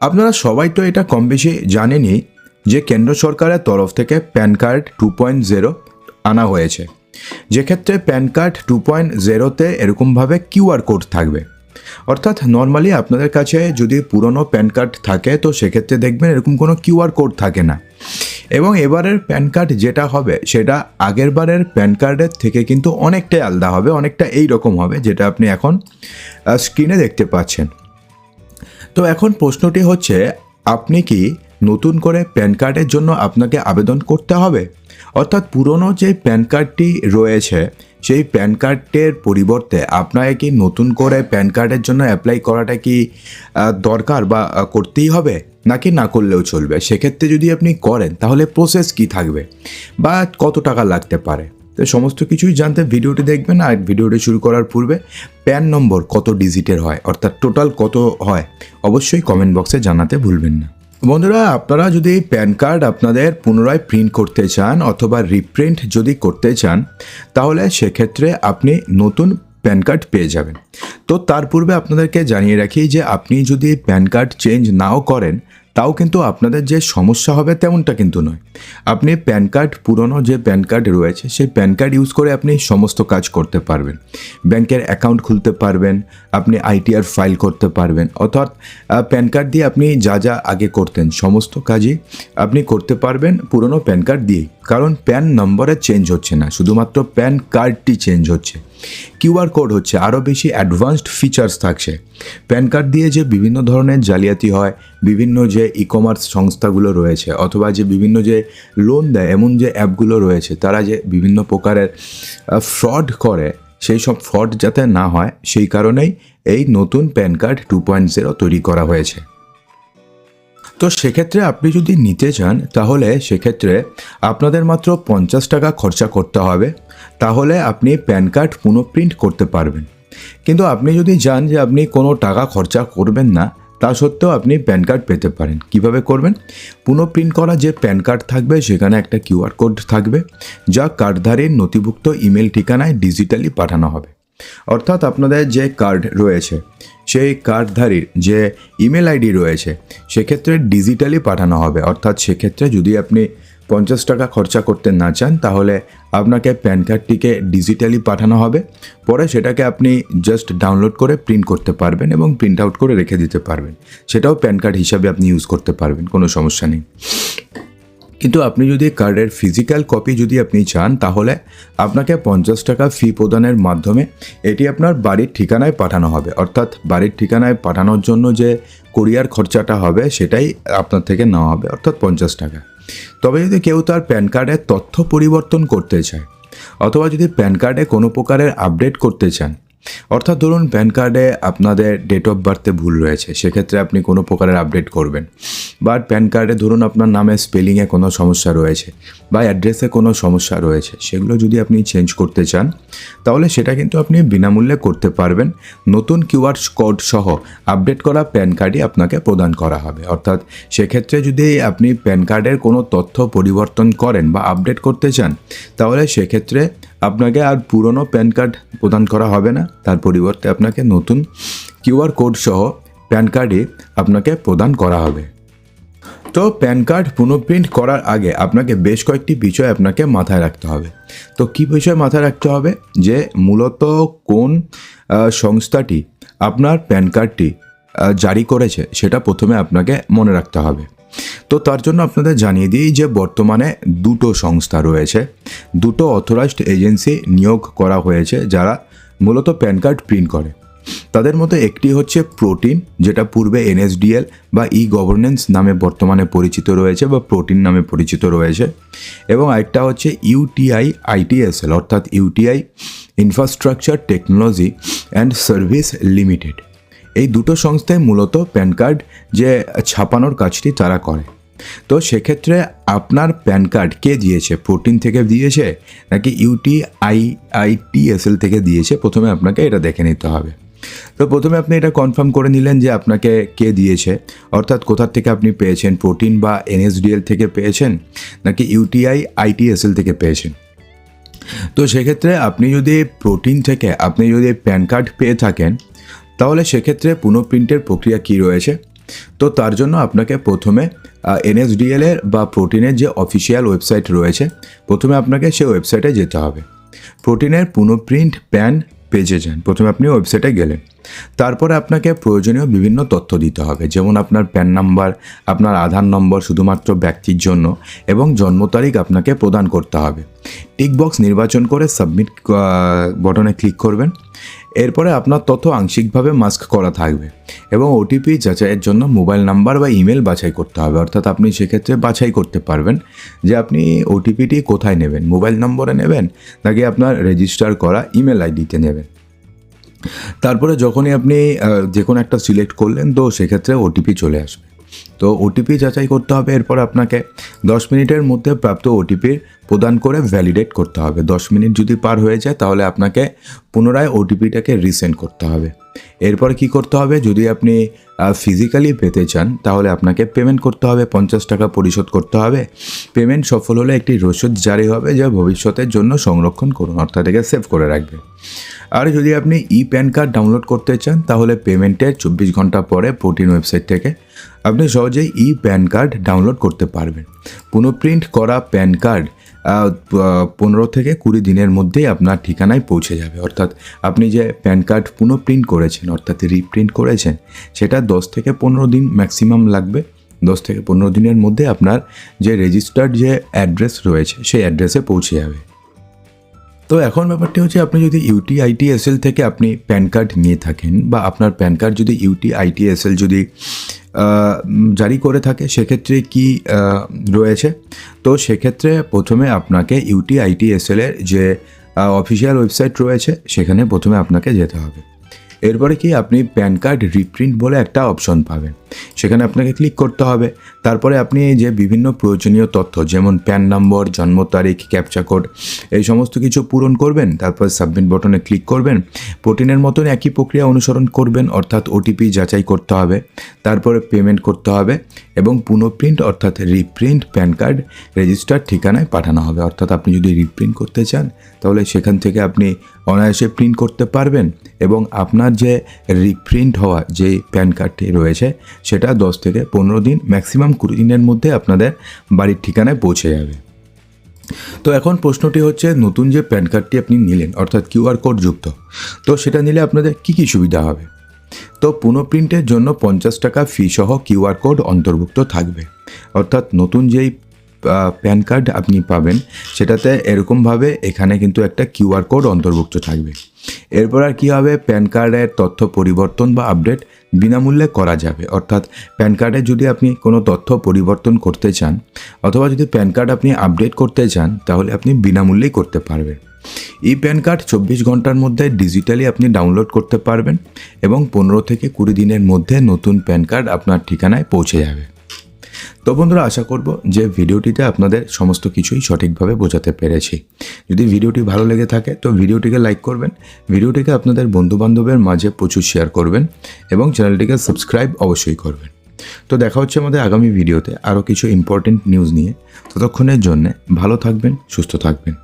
আপনারা সবাই তো এটা কম বেশি জানেনই যে কেন্দ্র সরকারের তরফ থেকে প্যান কার্ড টু পয়েন্ট আনা হয়েছে। যেক্ষেত্রে প্যান কার্ড টু পয়েন্ট জিরোতে এরকমভাবে কিউআর কোড থাকবে। অর্থাৎ নর্মালি আপনাদের কাছে যদি পুরনো প্যান কার্ড থাকে তো সেক্ষেত্রে দেখবেন এরকম কোনো কিউআর কোড থাকে না। এবং এবারের প্যান কার্ড যেটা হবে সেটা আগের বারের প্যান কার্ডের থেকে কিন্তু অনেকটাই আলাদা হবে, অনেকটা এই রকম হবে, যেটা আপনি এখন স্ক্রিনে দেখতে পাচ্ছেন। তো এখন প্রশ্নটি হচ্ছে, আপনি কি নতুন করে প্যান কার্ডের জন্য আপনাকে আবেদন করতে হবে? অর্থাৎ পুরনো যে প্যান কার্ডটি রয়েছে, সেই প্যান কার্ডের পরিবর্তে আপনাকে কি নতুন করে প্যান কার্ডের জন্য অ্যাপ্লাই করাটা কি দরকার বা করতেই হবে? নাকি না করলেও চলবে? সেক্ষেত্রে যদি আপনি করেন, তাহলে প্রসেস কি থাকবে? বা কত টাকা লাগতে পারে? তো সমস্ত কিছুই জানতে ভিডিওটি দেখবেন আর ভিডিওটি শুরু করার পূর্বে প্যান নম্বর কত ডিজিটের হয়, অর্থাৎ টোটাল কত হয়, অবশ্যই কমেন্ট বক্সে জানাতে ভুলবেন না। বন্ধুরা, আপনারা যদি প্যান কার্ড আপনাদের পুনরায় প্রিন্ট করতে চান অথবা রিপ্রিন্ট যদি করতে চান, তাহলে সেক্ষেত্রে আপনি নতুন প্যান কার্ড পেয়ে যাবেন। তো তার পূর্বে আপনাদেরকে জানিয়ে রাখি যে আপনি যদি প্যান কার্ড চেঞ্জ নাও করেন তাও কিন্তু আপনাদের যে সমস্যা হবে তেমনটা কিন্তু নয়। আপনি প্যান কার্ড, পুরনো যে প্যান কার্ড রয়েছে, সেই প্যান কার্ড ইউজ করে আপনি সমস্ত কাজ করতে পারবেন। ব্যাংকের অ্যাকাউন্ট খুলতে পারবেন, আপনি আইটিআর ফাইল করতে পারবেন। অর্থাৎ প্যান কার্ড দিয়ে আপনি যা যা আগে করতেন, সমস্ত কাজই আপনি করতে পারবেন পুরনো প্যান কার্ড দিয়েই। কারণ প্যান নম্বরে চেঞ্জ হচ্ছে না, শুধুমাত্র প্যান কার্ডটি চেঞ্জ হচ্ছে। কিউআর কোড হচ্ছে, আরও বেশি অ্যাডভান্সড ফিচার্স থাকছে। প্যান কার্ড দিয়ে যে বিভিন্ন ধরনের জালিয়াতি হয়, বিভিন্ন যে ই কমার্স সংস্থাগুলো রয়েছে, অথবা যে বিভিন্ন যে লোন দেয়, এমন যে অ্যাপগুলো রয়েছে, তারা যে বিভিন্ন প্রকারের ফ্রড করে, সেই সব ফ্রড যাতে না হয়, সেই কারণেই এই নতুন PAN card two point zero তৈরি করা হয়েছে। তো সেক্ষেত্রে আপনি যদি নিতে চান, তাহলে সেক্ষেত্রে আপনাদের মাত্র পঞ্চাশ টাকা খরচা করতে হবে। তাহলে আপনি প্যান কার্ড পুনঃপ্রিন্ট করতে পারবেন। কিন্তু আপনি যদি যান যে আপনি কোনো টাকা খরচা করবেন না, তা সত্ত্বেও আপনি প্যান কার্ড পেতে পারেন। কীভাবে করবেন? পুনঃপ্রিন্ট করা যে প্যান কার্ড থাকবে, সেখানে একটা কিউআর কোড থাকবে, যা কার্ডধারীর নথিভুক্ত ইমেল ঠিকানায় ডিজিটালি পাঠানো হবে। অর্থাৎ আপনাদের যে কার্ড রয়েছে, সেই কার্ডধারীর যে ইমেল আইডি রয়েছে, সেক্ষেত্রে ডিজিটালি পাঠানো হবে। অর্থাৎ সেক্ষেত্রে যদি আপনি পঞ্চাশ টাকা খরচা করতে না চান, তাহলে আপনাকে প্যান কার্ডটিকে ডিজিটালি পাঠানো হবে। পরে সেটাকে আপনি জাস্ট ডাউনলোড করে প্রিন্ট করতে পারবেন এবং প্রিন্ট আউট করে রেখে দিতে পারবেন। সেটাও প্যান কার্ড হিসাবে আপনি ইউজ করতে পারবেন, কোনো সমস্যা নেই। কিন্তু আপনি যদি কার্ডের ফিজিক্যাল কপি যদি আপনি চান, তাহলে আপনাকে পঞ্চাশ টাকা ফি প্রদানের মাধ্যমে এটি আপনার বাড়ির ঠিকানায় পাঠানো হবে। অর্থাৎ বাড়ির ঠিকানায় পাঠানোর জন্য যে কোরিয়ার খরচাটা হবে, সেটাই আপনার থেকে নেওয়া হবে, অর্থাৎ পঞ্চাশ টাকা। তবে যদি কেউ তার প্যান কার্ডের তথ্য পরিবর্তন করতে চায়, অথবা যদি প্যান কার্ডে কোনো প্রকারের আপডেট করতে চান অর্থাৎ ধরুন প্যান কার্ডে আপনাদের ডেট অফ বার্থে ভুল রয়েছে, সেক্ষেত্রে আপনি কোনো প্রকারের আপডেট করবেন। বা প্যান কার্ডে ধরুন আপনার নামে স্পেলিংয়ে কোনো সমস্যা রয়েছে বা অ্যাড্রেসে কোনো সমস্যা রয়েছে, সেগুলো যদি আপনি চেঞ্জ করতে চান, তাহলে সেটা কিন্তু আপনি বিনামূল্যে করতে পারবেন। নতুন কিউআর কোড সহ আপডেট করা প্যান কার্ডই আপনাকে প্রদান করা হবে। অর্থাৎ সেক্ষেত্রে যদি আপনি প্যান কার্ডের কোনো তথ্য পরিবর্তন করেন বা আপডেট করতে চান, তাহলে সেক্ষেত্রে আপনাকে আর পুরনো প্যান কার্ড প্রদান করা হবে না। তার পরিবর্তে আপনাকে নতুন কিউআর কোড সহ প্যান কার্ডই আপনাকে প্রদান করা হবে। তো প্যান কার্ড পুনঃপ্রিন্ট করার আগে আপনাকে বেশ কয়েকটি বিষয় আপনাকে মাথায় রাখতে হবে। তো কী বিষয় মাথায় রাখতে হবে? যে মূলত কোন সংস্থাটি আপনার প্যান কার্ডটি জারি করেছে, সেটা প্রথমে আপনাকে মনে রাখতে হবে। তো তার জন্য আপনাদের জানিয়ে দিই যে বর্তমানে দুটো সংস্থা রয়েছে। দুটো অথরাইজড এজেন্সি নিয়োগ করা হয়েছে যারা মূলত প্যান কার্ড প্রিন্ট করে। তাদের মধ্যে একটি হচ্ছে প্রোটিন, যেটা পূর্বে এনএসডিএল বা ই গভর্নেন্স নামে বর্তমানে পরিচিত রয়েছে বা প্রোটিন নামে পরিচিত রয়েছে। এবং আরেকটা হচ্ছে ইউটিআই, আইটিএসএল, অর্থাৎ UTI infrastructure technology and service limited এই দুটো সংস্থায় মূলত প্যান কার্ড যে ছাপানোর কাজটি তারা করে। তো সেক্ষেত্রে আপনার প্যান কার্ড কে দিয়েছে? প্রোটিন থেকে দিয়েছে নাকি ইউটি আই আইটিএসএল থেকে দিয়েছে? প্রথমে আপনাকে এটা দেখে নিতে হবে। তো প্রথমে আপনি এটা কনফার্ম করে নিলেন যে আপনাকে কে দিয়েছে। অর্থাৎ কোথার থেকে আপনি পেয়েছেন? প্রোটিন বা এনএসডিএল থেকে পেয়েছেন নাকি ইউটিআই আইটিএসএল থেকে পেয়েছেন? তো সেক্ষেত্রে আপনি যদি প্রোটিন থেকে আপনি যদি প্যান কার্ড পেয়ে থাকেন তাহলে সেক্ষেত্রে পুনঃপ্রিন্টের প্রক্রিয়া কি রয়েছে? তো তার জন্য আপনাকে প্রথমে এনএসডিএল এর বা প্রোটিনের যে অফিসিয়াল ওয়েবসাইট রয়েছে, প্রথমে আপনাকে সেই ওয়েবসাইটে যেতে হবে। প্রোটিনের পুনঃপ্রিন্ট প্যান পেজে যান। প্রথমে আপনি ওয়েবসাইটে গেলেন। তারপরে আপনাকে প্রয়োজনীয় বিভিন্ন তথ্য দিতে হবে। যেমন আপনার প্যান নাম্বার, আপনার আধার নম্বর শুধুমাত্র ব্যক্তির জন্য এবং জন্ম তারিখ আপনাকে প্রদান করতে হবে। টিক বক্স নির্বাচন করে সাবমিট বটনে ক্লিক করবেন। এরপরে আপনার তথ্য আংশিকভাবে মাস্ক করা থাকবে এবং ওটিপি যাচাইয়ের জন্য মোবাইল নাম্বার বা ইমেল বাছাই করতে হবে। অর্থাৎ আপনি সেক্ষেত্রে বাছাই করতে পারবেন যে আপনি ওটিপিটি কোথায় নেবেন, মোবাইল নম্বরে নেবেন নাকি আপনার রেজিস্টার করা ইমেল আইডিতে নেবেন। তারপরে যখনই আপনি যে কোনো একটা সিলেক্ট করলেন, তো সেক্ষেত্রে ওটিপি চলে আসবে। তো ওটিপি যাচাই করতে হবে, এরপর আপনাকে দশ মিনিটের মধ্যে প্রাপ্ত ওটিপির প্রদান করে ভ্যালিডেট করতে হবে। দশ মিনিট যদি পার হয়ে যায়, তাহলে আপনাকে পুনরায় ওটিপিটাকে রিসেন্ট করতে হবে। এরপর কি করতে হবে? যদি আপনি ফিজিক্যালি পেতে চান, তাহলে আপনাকে পেমেন্ট করতে হবে, পঞ্চাশ টাকা পরিশোধ করতে হবে। পেমেন্ট সফল হলে একটি রসিদ জারি হবে, যা ভবিষ্যতের জন্য সংরক্ষণ করুন, অর্থাৎ একে সেভ করে রাখবে। আর যদি আপনি ই প্যান কার্ড ডাউনলোড করতে চান, তাহলে পেমেন্টের চব্বিশ ঘণ্টা পরে প্রোটিন ওয়েবসাইট থেকে আপনি সহজেই ই প্যান কার্ড ডাউনলোড করতে পারবেন। পুনঃপ্রিন্ট করা প্যান কার্ড পনেরো থেকে কুড়ি দিনের মধ্যেই আপনার ঠিকানায় পৌঁছে যাবে। অর্থাৎ আপনি যে প্যান কার্ড পুনঃপ্রিন্ট করেছেন অর্থাৎ রিপ্রিন্ট করেছেন সেটা দশ থেকে পনেরো দিন ম্যাক্সিমাম লাগবে। দশ থেকে পনেরো দিনের মধ্যে আপনার যে রেজিস্টার্ড যে অ্যাড্রেস রয়েছে সেই অ্যাড্রেসে পৌঁছে যাবে। তো এখন ব্যাপারটি হচ্ছে আপনি যদি ইউটি আইটিএসএল থেকে আপনি প্যান কার্ড নিয়ে থাকেন বা আপনার প্যান কার্ড যদি ইউটি আইটিএসএল যদি আহ, উম, জারি করে থাকে, সেক্ষেত্রে কি রয়েছে? তো সেক্ষেত্রে প্রথমে আপনাকে ইউটি আইটিএসএল এর যে অফিসিয়াল ওয়েবসাইট রয়েছে, সেখানে প্রথমে আপনাকে যেতে হবে। এরপরে কি আপনি প্যান কার্ড রিপ্রিন্ট বলে একটা অপশন পাবেন। সেখানে আপনাকে ক্লিক করতে হবে। তারপরে আপনি এই যে বিভিন্ন প্রয়োজনীয় তথ্য, যেমন প্যান নম্বর জন্ম তারিখ ক্যাপচা কোড এই সমস্ত কিছু পূরণ করবেন, তারপর সাবমিট বটনে ক্লিক করবেন, প্রোটিনের মতন একই প্রক্রিয়া অনুসরণ করবেন, অর্থাৎ ওটিপি যাচাই করতে হবে, তারপরে পেমেন্ট করতে হবে এবং পুনঃপ্রিন্ট, অর্থাৎ রিপ্রিন্ট প্যান কার্ড রেজিস্টার ঠিকানায় পাঠানো হবে। অর্থাৎ আপনি যদি রিপ্রিন্ট করতে চান, তাহলে সেখান থেকে আপনি অনায়াসে প্রিন্ট করতে পারবেন এবং আপনার যে রিপ্রিন্ট হওয়া যে প্যান কার্ডটি রয়েছে সেটা দশ থেকে পনেরো দিন ম্যাক্সিমাম কুড়ি দিনের মধ্যে আপনাদের বাড়ির ঠিকানায় পৌঁছে যাবে। তো এখন প্রশ্নটি হচ্ছে, নতুন যে প্যান কার্ডটি আপনি নিলেন, অর্থাৎ কিউআর কোড যুক্ত, তো সেটা নিলে আপনাদের কি কি সুবিধা হবে? তো পুনঃপ্রিন্টের জন্য পঞ্চাশ টাকা ফি সহ কিউআর কোড অন্তর্ভুক্ত থাকবে। অর্থাৎ নতুন যেই প্যান কার্ড আপনি পাবেন। সেটাতে এরকমভাবে এখানে কিন্তু একটা কিউআর কোড অন্তর্ভুক্ত থাকবে। এরপর আর কী হবে? প্যান কার্ডের তথ্য পরিবর্তন বা আপডেট বিনামূল্যে করা যাবে। অর্থাৎ প্যান কার্ডে যদি আপনি কোনো তথ্য পরিবর্তন করতে চান, অথবা যদি প্যান কার্ড আপনি আপডেট করতে চান, তাহলে আপনি বিনামূল্যেই করতে পারবেন। ই প্যান কার্ড চব্বিশ ঘণ্টার মধ্যে ডিজিটালি আপনি ডাউনলোড করতে পারবেন এবং পনেরো থেকে কুড়ি দিনের মধ্যে নতুন প্যান কার্ড আপনার ঠিকানায় পৌঁছে যাবে। তো বন্ধুরা, আশা করব যে ভিডিওটিতে আপনাদের সমস্ত কিছুই সঠিকভাবে বোঝাতে পেরেছি। যদি ভিডিওটি ভালো লেগে থাকে, তো ভিডিওটিকে লাইক করবেন, ভিডিওটিকে আপনাদের বন্ধুবান্ধবের মাঝে প্রচুর শেয়ার করবেন এবং চ্যানেলটিকে সাবস্ক্রাইব অবশ্যই করবেন। তো দেখা হচ্ছে আমাদের আগামী ভিডিওতে আরও কিছু ইম্পর্টেন্ট নিউজ নিয়ে। ততক্ষণের জন্যে ভালো থাকবেন, সুস্থ থাকবেন।